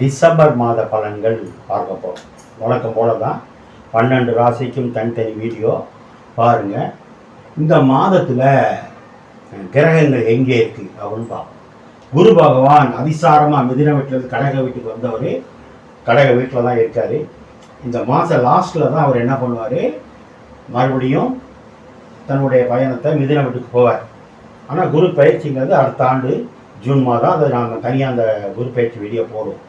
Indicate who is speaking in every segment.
Speaker 1: December மாத பலன்கள் பார்க்க போகிறோம் வழக்கம் போல தான் பன்னெண்டு ராசிக்கும் தனித்தனி வீடியோ பாருங்கள் இந்த மாதத்தில் கிரகங்கள் எங்கே இருக்குது அப்படின்னு பார்ப்போம். குரு பகவான் அதிசாரமாக மிதின வீட்டிலேருந்து கடக வீட்டுக்கு வந்தவர் கடக வீட்டில் தான் இருக்கார். இந்த மாதம் லாஸ்ட்டில் தான் அவர் என்ன பண்ணுவார்? மறுபடியும் தன்னுடைய பயணத்தை மிதின வீட்டுக்கு போவார். ஆனால் குரு பயிற்சிங்கிறது அடுத்த ஆண்டு ஜூன் மாதம் அதை நாங்கள் தனியாக அந்த குரு பயிற்சி வீடியோ போடுவோம்.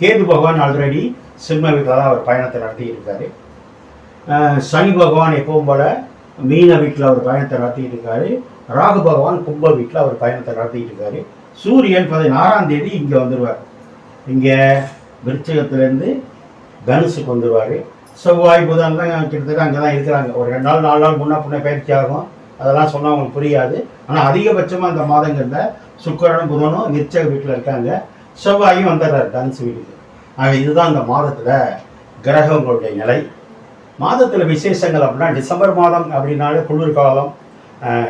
Speaker 1: கேது பகவான் ஆல்ரெடி சிம்ம வீட்டில் தான் அவர் பயணத்தை நடத்திட்டு இருக்காரு சனி பகவான் எப்பவும் போல மீன வீட்டில் அவர் பயணத்தை நடத்திட்டு இருக்காரு ராகு பகவான் கும்ப வீட்டில் அவர் பயணத்தை நடத்திட்டு இருக்காரு சூரியன் பதினாறாம் தேதி இங்கே வந்துடுவார் இங்கே விருச்சகத்துலேருந்து தனுசுக்கு வந்துடுவார் செவ்வாய் புதன்லாம் கிட்டத்தட்ட அங்கே தான் இருக்கிறாங்க. ஒரு ரெண்டு நாள் நாலு நாள் முன்னே பின்ன பயிற்சி ஆகும். அதெல்லாம் சொன்னால் அவங்களுக்கு புரியாது. ஆனால் அதிகபட்சமாக அந்த மாதங்களில் சுக்கரனும் புதனும் விருச்சக வீட்டில் இருக்காங்க. செவ்வாயும் வந்துடுறாரு தனுசு வீடு ஆக இதுதான் அந்த மாதத்தில் கிரகங்களுடைய நிலை. மாதத்தில் விசேஷங்கள் அப்படின்னா டிசம்பர் மாதம் அப்படின்னாலே குளிர்காலம்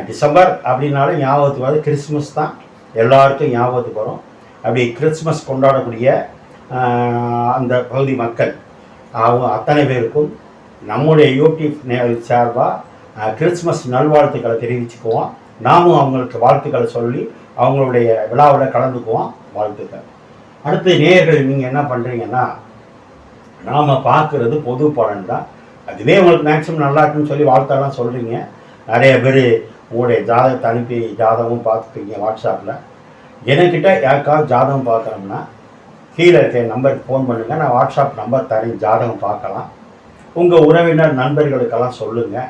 Speaker 1: டிசம்பர் அப்படின்னாலே ஞாபகத்துக்கு வரும் கிறிஸ்மஸ் தான். எல்லாருக்கும் ஞாபகத்துக்கு வரும். அப்படி கிறிஸ்மஸ் கொண்டாடக்கூடிய அந்த பகுதி மக்கள் அவங்க அத்தனை பேருக்கும் நம்முடைய யூடியூப் நேயல் சார்பாக கிறிஸ்மஸ் நல்வாழ்த்துக்களை தெரிவிச்சுக்குவோம். நாமும் அவங்களுக்கு வாழ்த்துக்களை சொல்லி அவங்களுடைய விழாவில் கலந்துக்குவோம். வாழ்த்துக்கள். அடுத்து நேயர்கள் நீங்கள் என்ன பண்ணுறீங்கன்னா நாம் பார்க்குறது பொது பலன் தான். அதுவே உங்களுக்கு மேக்ஸிமம் நல்லா இருக்குன்னு சொல்லி வாழ்த்தாலாம் சொல்கிறீங்க நிறைய பேர் உங்களுடைய ஜாதகத்தை அனுப்பி ஜாதகமும் பார்த்துப்பீங்க வாட்ஸ்அப்பில் என்கிட்ட யாருக்காவது ஜாதகம் பார்க்கணும்னா கீழே இருக்க நம்பருக்கு ஃபோன் பண்ணுங்கள் நான் வாட்ஸ்அப் நம்பர் தரேன். ஜாதகம் பார்க்கலாம். உங்கள் உறவினர் நண்பர்களுக்கெல்லாம் சொல்லுங்கள்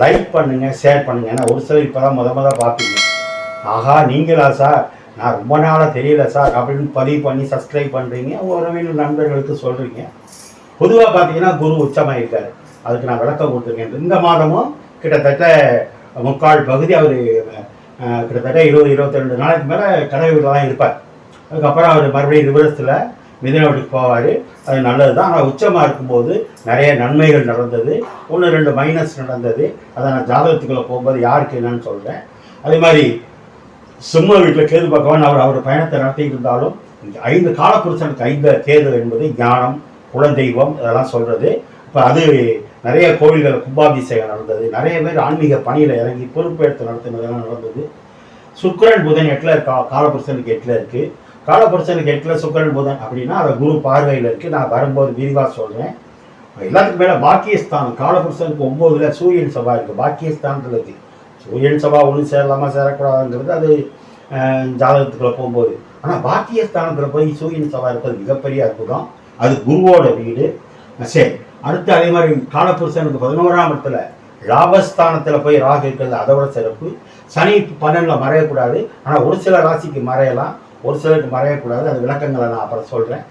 Speaker 1: லைக் பண்ணுங்கள் ஷேர் பண்ணுங்கள் ஏன்னா ஒரு சிலர் இப்போ தான் முத முத பார்ப்பீங்க. ஆஹா நீங்களா சார்? நான் ரொம்ப நாளாக தெரியல சார். அப்படின்னு பதிவு பண்ணி சப்ஸ்கிரைப் பண்ணுறீங்க உறவினர் நண்பர்களுக்கு சொல்கிறீங்க பொதுவாக பார்த்தீங்கன்னா குரு உச்சமாக இருக்கார் அதுக்கு நான் விளக்கம் கொடுத்துருக்கேன். இந்த மாதமும் கிட்டத்தட்ட முக்கால் பகுதி அவர் கிட்டத்தட்ட இருபது இருபத்தி ரெண்டு நாளைக்கு மேலே கடை வீட்டில் தான் இருப்பார். அதுக்கப்புறம் அவர் மறுபடியும் ரிவர்ஸில் மிதின வீட்டுக்கு போவார். அது நல்லது தான் ஆனால் உச்சமாக இருக்கும்போது நிறைய நன்மைகள் நடந்தது. ஒன்று ரெண்டு மைனஸ் நடந்தது. அதை நான் ஜாதகத்துக்குள்ளே போகும்போது யாருக்கு என்னன்னு சொல்கிறேன் அதே மாதிரி சிம்ம வீட்டில் கேது பகவான் அவர் அவர் பயணத்தை நடத்திட்டு இருந்தாலும் ஐந்து காலப்புருஷனுக்கு ஐந்து தேர்தல் என்பது ஞானம் குலதெய்வம் இதெல்லாம் சொல்கிறது இப்போ அது நிறைய கோவில்கள் கும்பாபிஷேகம் நடந்தது. நிறைய பேர் ஆன்மீக பணியில் இறங்கி பொறுப்பேற்று நடத்தினதெல்லாம் நடந்தது. சுக்கரன் புதன் எட்டில் கா காலப்புருஷனுக்கு எட்டில் இருக்குது காலப்புருஷனுக்கு எட்டில் சுக்கரன் புதன் அப்படின்னா அதை குரு பார்வையில் இருக்குது நான் வரும்போது விரிவாக சொல்கிறேன் எல்லாத்துக்கும் மேலே பாக்கியஸ்தான் காலபுருஷனுக்கு ஒம்போதுல சூரியன் சபா இருக்குது பாக்கியஸ்தான்றது இருக்குது சூரியன் சபா ஒன்று சேரலாமா சேரக்கூடாதுங்கிறது அது ஜாதகத்துக்குள்ளே ஜாதகத்துக்குள்ள போகும்போது. ஆனால் பாக்கியஸ்தானத்தில் போய் சூரியன் சபா இருப்பது மிகப்பெரிய அற்புதம். அது குருவோட வீடு. சரி. அடுத்து அதே மாதிரி காலபுருஷனுக்கு பதினோராம் இடத்துல லாபஸ்தானத்தில் போய் ராகு இருக்கிறது அதோட சிறப்பு. சனி பன்னெண்டில் மறையக்கூடாது. ஆனால் ஒரு சில ராசிக்கு மறையலாம். ஒரு சிலருக்கு மறையக்கூடாது. அது விளக்கங்களை நான் அப்புறம் சொல்கிறேன்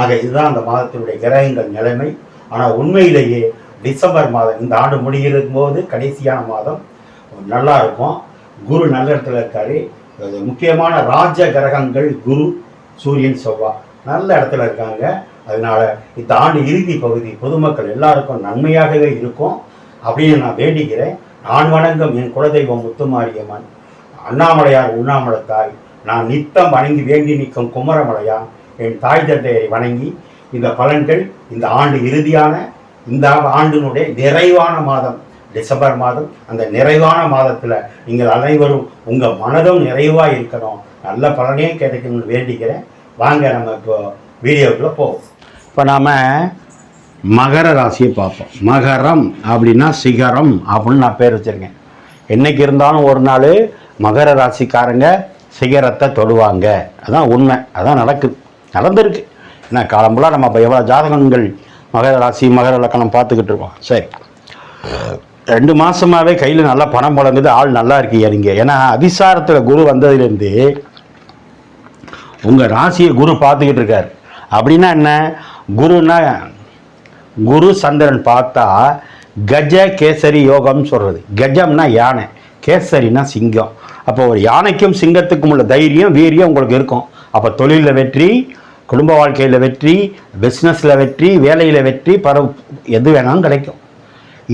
Speaker 1: ஆக இதுதான் அந்த மாதத்தினுடைய கிரகங்கள் நிலைமை. ஆனால் உண்மையிலேயே டிசம்பர் மாதம் இந்த ஆண்டு முடிகிறதும் போது கடைசியான மாதம். நல்லா இருக்கும். குரு நல்ல இடத்துல இருக்காரு. முக்கியமான ராஜ கிரகங்கள் குரு சூரியன் செவ்வாய் நல்ல இடத்துல இருக்காங்க. அதனால இந்த ஆண்டு இறுதி பகுதி பொதுமக்கள் எல்லாருக்கும் நன்மையாகவே இருக்கும். அப்படின்னு நான் வேண்டிக்கிறேன். நான் வணங்கும் என் குலதெய்வம் முத்துமாரியம்மன். அண்ணாமலையார் உண்ணாமலத்தாய். நான் நித்தம் வணங்கி வேண்டி நிற்கும் குமரமலையான். என் தாய் தந்தையை வணங்கி இந்த பலன்கள் இந்த ஆண்டு இறுதியான இந்த ஆண்டினுடைய நிறைவான மாதம். டிசம்பர் மாதம் அந்த நிறைவான மாதத்தில் நீங்கள் அனைவரும் உங்கள் மனதும் நிறைவாக இருக்கணும். நல்ல பலனையும் கிடைக்கணும்னு வேண்டிக்கிறேன். வாங்க நம்ம இப்போ வீடியோக்குள்ளே போவோம். இப்போ நாம் மகர ராசியை பார்ப்போம். மகரம் அப்படின்னா சிகரம் அப்படின்னு நான் பேர் வச்சுருக்கேன். என்னைக்கு இருந்தாலும் ஒரு நாள் மகர ராசிக்காரங்க சிகரத்தை தொடுவாங்க. அதான் உண்மை. அதான் நடக்குது நடந்திருக்கு. ஏன்னா காலம்புலாம் நம்ம இப்போ எவ்வளோ ஜாதகங்கள் மகர ராசி மகர லக்கணம் பார்த்துக்கிட்டு இருக்கோம். சரி. ரெண்டு மாசமாவே கையில் நல்லா பணம் புழங்குது ஆள் நல்லா இருக்கீங்க நீங்கள் ஏன்னா அதிசாரத்தில் குரு வந்ததுலேருந்து உங்கள் ராசியை குரு பார்த்துக்கிட்டு இருக்காரு. அப்படின்னா என்ன? குருன்னா குரு சந்திரன் பார்த்தா கஜ கேசரி யோகம்னு சொல்கிறது கஜம்னா யானை கேசரினா சிங்கம். அப்போ ஒரு யானைக்கும் சிங்கத்துக்கும் உள்ள தைரியம் வீரியம் உங்களுக்கு இருக்கும். அப்போ தொழிலில் வெற்றி குடும்ப வாழ்க்கையில் வெற்றி பிஸ்னஸில் வெற்றி வேலையில் வெற்றி பர எது வேணாலும் கிடைக்கும்.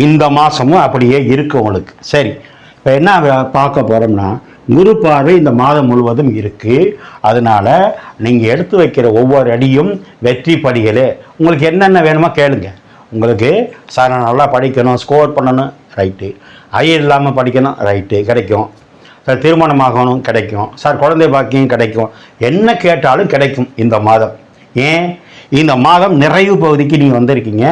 Speaker 1: இந்த மாதமும் அப்படியே இருக்கும் உங்களுக்கு. சரி இப்போ என்ன பார்க்க போகிறோம்னா குரு பார்வை இந்த மாதம் முழுவதும் இருக்குது அதனால் நீங்கள் எடுத்து வைக்கிற ஒவ்வொரு அடியும் வெற்றி படிகளே. உங்களுக்கு என்னென்ன வேணுமோ கேளுங்க. உங்களுக்கு சார் நான் நல்லா படிக்கணும் ஸ்கோர் பண்ணணும் ரைட்டு ஐயர் இல்லாமல் படிக்கணும் ரைட்டு கிடைக்கும். சார் திருமணம் ஆகணும் கிடைக்கும். சார் குழந்தை பாக்கியம் கிடைக்கும். என்ன கேட்டாலும் கிடைக்கும் இந்த மாதம். ஏன்? இந்த மாதம் நிறைவு பகுதிக்கு நீங்கள் வந்திருக்கீங்க.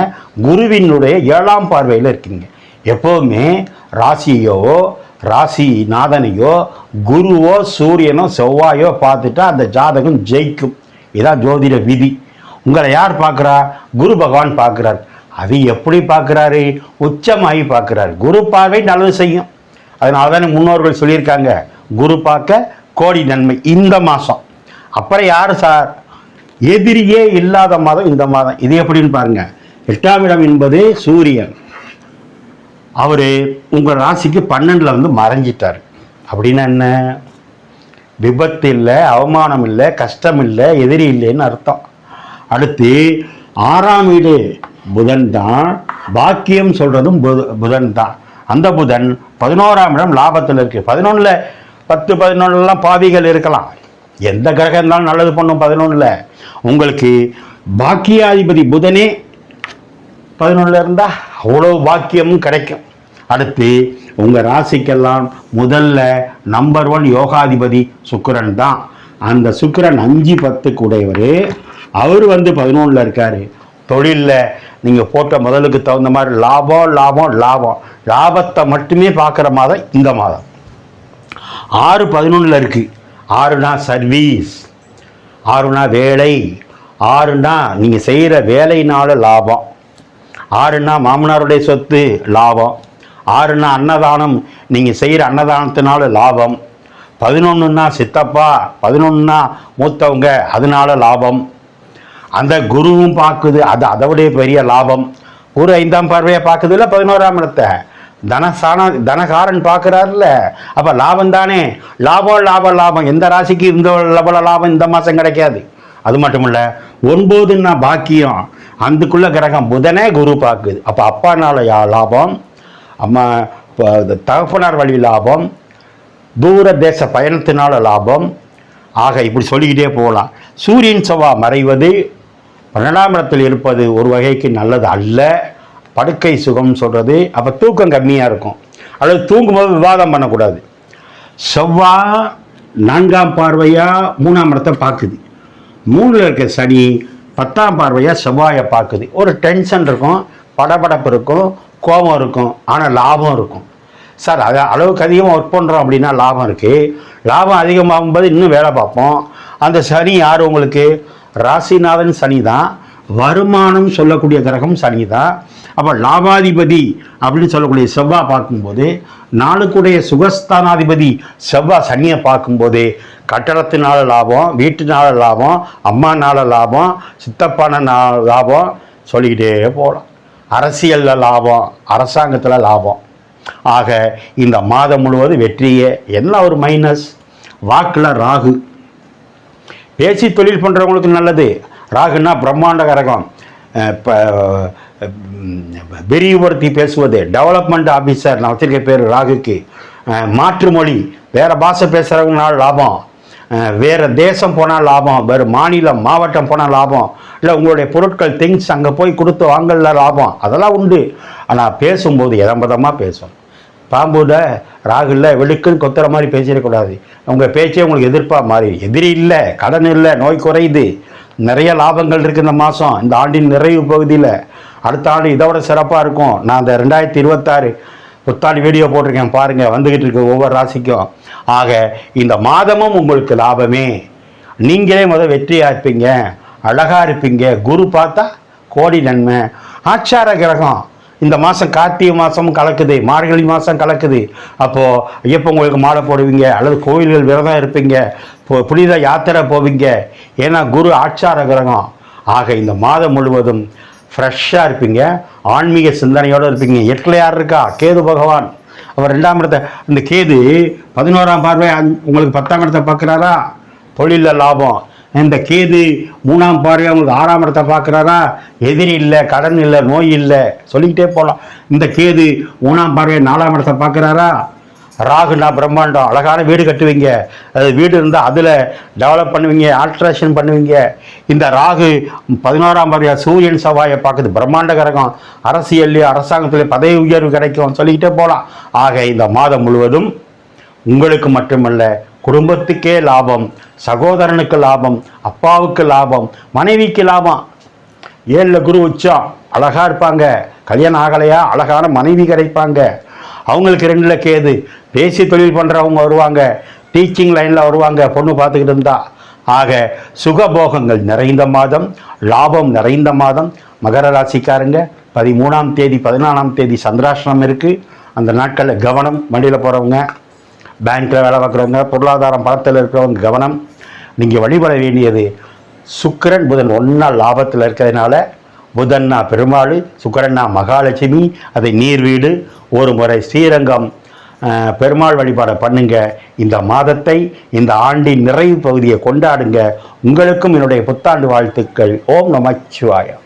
Speaker 1: குருவினுடைய ஏழாம் பார்வையில் இருக்கீங்க. எப்போவுமே ராசியோ ராசி நாதனையோ குருவோ சூரியனோ செவ்வாயோ பார்த்துட்டா அந்த ஜாதகம் ஜெயிக்கும். இதான் ஜோதிட விதி. உங்களை யார் பார்க்குறா? குரு பகவான் பார்க்குறார். அது எப்படி பார்க்குறாரு? உச்சமாகி பார்க்குறாரு. குரு பார்வை நல்லது செய்யும். அதனால தானே முன்னோர்கள் சொல்லியிருக்காங்க. குரு பார்க்க கோடி நன்மை இந்த மாதம் அப்புறம் யார் சார்? எதிரியே இல்லாத மாதம் இந்த மாதம். இது எப்படின்னு பாருங்க. எட்டாம் இடம் என்பது சூரியன். அவர் உங்கள் ராசிக்கு பன்னெண்டில் வந்து மறைஞ்சிட்டார். அப்படின்னா என்ன? விபத்து இல்லை அவமானம் இல்லை கஷ்டம் இல்லை எதிரி இல்லைன்னு அர்த்தம். அடுத்து ஆறாம் வீடு புதன் தான். பாக்கியம் சொல்கிறதும் புத புதன் தான். அந்த புதன் பதினோராம் இடம் லாபத்தில் இருக்குது பதினொன்றில் பத்து பதினொன்றுலாம் பாவிகள் இருக்கலாம். எந்த கிரகம் இருந்தாலும் நல்லது பண்ணும் பதினொன்றில் உங்களுக்கு பாக்கியாதிபதி புதனே பதினொன்றில் இருந்தால் அவ்வளோ பாக்கியமும் கிடைக்கும். அடுத்து உங்கள் ராசிக்கெல்லாம் முதல்ல நம்பர் ஒன் யோகாதிபதி சுக்கிரன் தான். அந்த சுக்கிரன் அஞ்சு பத்துக்கு உடையவர் அவர் வந்து பதினொன்றில் இருக்கார். தொழிலில் நீங்கள் போட்ட முதலுக்கு தகுந்த மாதிரி லாபம் லாபம் லாபம். லாபத்தை மட்டுமே பார்க்குற மாதம் இந்த மாதம். ஆறு பதினொன்றில் இருக்குது ஆறுனா சர்வீஸ் ஆறுனா வேலை. ஆறுனா நீங்கள் செய்கிற வேலையினால லாபம். ஆறுனா மாமனாருடைய சொத்து லாபம். ஆறுனா அன்னதானம் நீங்கள் செய்கிற அன்னதானத்தினால லாபம். பதினொன்றுன்னா சித்தப்பா பதினொன்றுனா மூத்தவங்க அதனால லாபம். அந்த குருவும் பார்க்குது அது அதை விட பெரிய லாபம். குரு ஐந்தாம் பார்வையை பார்க்குது இல்லை பதினோராம் இடத்தை? தனசான தனகாரன் பார்க்குறாருல. அப்போ லாபம் தானே? லாபம் லாபம் லாபம். எந்த ராசிக்கு இந்த லபல லாபம் இந்த மாதம் கிடைக்காது. அது மட்டும் இல்லை ஒன்பதுன்னா பாக்கியம். அதுக்குள்ளே கிரகம் புதனே குரு பார்க்குது. அப்போ அப்பானால யா லாபம்? அம்மா இப்போ தகப்பனார் வழி லாபம். தூர தேச பயணத்தினால லாபம். ஆக இப்படி சொல்லிக்கிட்டே போகலாம். சூரியன் செவ்வா மறைவது பன்னெண்டாம் இடத்தில் இருப்பது ஒரு வகைக்கு நல்லது அல்ல. படுக்கை சுகம் சொல்கிறது அப்போ தூக்கம் கம்மியாக இருக்கும். அல்லது தூங்கும்போது விவாதம் பண்ணக்கூடாது. செவ்வாய் நான்காம் பார்வையாக மூணாம் இடத்தை பார்க்குது. மூணில் இருக்க சனி பத்தாம் பார்வையாக செவ்வாயை பார்க்குது. ஒரு டென்ஷன் இருக்கும் படபடப்பு இருக்கும் கோபம் இருக்கும் ஆனால் லாபம் இருக்கும். சார் அது அளவுக்கு அதிகமாக ஒர்க் பண்ணுறோம் அப்படின்னா லாபம் இருக்குது லாபம் அதிகமாகும்போது இன்னும் வேலை பார்ப்போம். அந்த சனி யார் உங்களுக்கு? ராசிநாதன் சனி தான் வருமானம் சொல்லக்கூடிய கிரகம் சனி தான் அப்போ லாபாதிபதி அப்படின்னு சொல்லக்கூடிய செவ்வாய் பார்க்கும்போது நாளுக்குடைய சுகஸ்தானாதிபதி செவ்வாய் சனியை பார்க்கும்போது கட்டடத்தினால லாபம் வீட்டுனால லாபம் அம்மானால லாபம் சித்தப்பான லாபம் சொல்லிக்கிட்டே போகலாம் அரசியலில் லாபம் அரசாங்கத்தில் லாபம். ஆக இந்த மாதம் முழுவதும் வெற்றியே என்ன ஒரு மைனஸ் வாக்கில் ராகு. பேசி தொழில் பண்ணுறவங்களுக்கு நல்லது. ராகுன்னா பிரம்மாண்ட கரகம். இப்போ விரிவுபடுத்தி பேசுவது. டெவலப்மெண்ட் ஆஃபீஸர் நான் பேர் ராகுக்கு. மாற்று மொழி. வேறு பாஷை பேசுகிறவங்கனால லாபம். வேறு தேசம் போனால் லாபம். வேறு மாநிலம் மாவட்டம் போனால் லாபம். இல்லை உங்களுடைய பொருட்கள் திங்ஸ் அங்கே போய் கொடுத்து வாங்கல லாபம். அதெல்லாம் உண்டு. ஆனால் பேசும்போது எதம்பதமாக பேசணும் பாம்புல ராகுல வெளுக்குன்னு கொத்துற மாதிரி பேசிடக்கூடாது உங்கள் பேச்சே உங்களுக்கு எதிர்ப்பாக மாறி. எதிரி இல்லை கடன் இல்லை நோய் குறையுது. நிறைய லாபங்கள் இருக்குது இந்த மாதம் இந்த ஆண்டின் நிறைவு பகுதியில். அடுத்த ஆண்டு இதை விட சிறப்பாக இருக்கும். நான் இந்த ரெண்டாயிரத்தி இருபத்தாறு புத்தாண்டு வீடியோ போட்டிருக்கேன். பாருங்கள் வந்துக்கிட்டு இருக்கு ஒவ்வொரு ராசிக்கும். ஆக இந்த மாதமும் உங்களுக்கு லாபமே. நீங்களே முதல் வெற்றியாக இருப்பீங்க. அழகாக இருப்பீங்க. குரு பார்த்தா கோடி நன்மை. ஆச்சார கிரகம். இந்த மாதம் கார்த்திகை மாதமும் கலக்குது மார்கழி மாதம் கலக்குது. அப்போது ஐயப்பன் உங்களுக்கு மாலை போடுவீங்க அல்லது கோயில்கள் விரதம் இருப்பீங்க புனித யாத்திரை போவீங்க. ஏன்னா குரு ஆச்சார கிரகம். ஆக இந்த மாதம் முழுவதும் ஃப்ரெஷ்ஷாக இருப்பீங்க ஆன்மீக சிந்தனையோடு இருப்பீங்க. எட்டில் யார் இருக்கா? கேது பகவான். அவர் ரெண்டாம் இடத்த இந்த கேது பதினோராம் பார்வை உங்களுக்கு பத்தாம் இடத்தை பார்க்குறாரா? தொழிலில் லாபம். இந்த கேது மூணாம் பார்வை அவங்களுக்கு ஆறாம் இடத்தை பார்க்குறாரா? எதிரி இல்லை கடன் இல்லை நோய் இல்லை. சொல்லிக்கிட்டே போகலாம் இந்த கேது மூணாம் பார்வை நாலாம் இடத்தை பார்க்குறாரா? ராகுனா பிரம்மாண்டம். அழகான வீடு கட்டுவீங்க. அது வீடு இருந்தால் அதில் டெவலப் பண்ணுவீங்க ஆல்ட்ரேஷன் பண்ணுவீங்க. இந்த ராகு பதினோராம் பார்வையாக சூரியன் செவ்வாயை பார்க்குது. பிரம்மாண்ட கரகம். அரசியல்லையும் அரசாங்கத்துலேயும் பதவி உயர்வு கிடைக்கும். சொல்லிக்கிட்டே போகலாம் ஆக இந்த மாதம் முழுவதும் உங்களுக்கு மட்டுமல்ல குடும்பத்துக்கே லாபம் சகோதரனுக்கு லாபம் அப்பாவுக்கு லாபம் மனைவிக்கு லாபம். ஏழில் குரு உச்சம் அழகாக இருப்பாங்க. கல்யாணம் ஆகலையா? அழகான மனைவி கிடைப்பாங்க. அவங்களுக்கு ரெண்டில் கேது. பேசி தொழில் பண்ணுறவங்க வருவாங்க. டீச்சிங் லைனில் வருவாங்க. பொண்ணு பார்த்துக்கிட்டு இருந்தா. ஆக சுகபோகங்கள் நிறைந்த மாதம் லாபம் நிறைந்த மாதம். மகர ராசிக்காரங்க பதிமூணாம் தேதி பதினாலாம் தேதி சந்திராஷ்டிரம் இருக்குது அந்த நாட்களில் கவனம் வண்டியில் போகிறவங்க பேங்க்கில் வேலை பார்க்குறவங்க பொருளாதாரம் பலத்தில் இருக்கிறவங்க கவனம். நீங்கள் வழிபட வேண்டியது சுக்கரன் புதன். ஒன்றா லாபத்தில் இருக்கிறதுனால புதன்னா பெருமாள் சுக்கரன்னா மகாலட்சுமி அதை நீர் வீடு ஒரு முறை ஸ்ரீரங்கம் பெருமாள் வழிபாடை பண்ணுங்க. இந்த மாதத்தை இந்த ஆண்டின் நிறைவு பகுதியை கொண்டாடுங்க. உங்களுக்கும் என்னுடைய புத்தாண்டு வாழ்த்துக்கள். ஓம் நமச்சிவாயம்.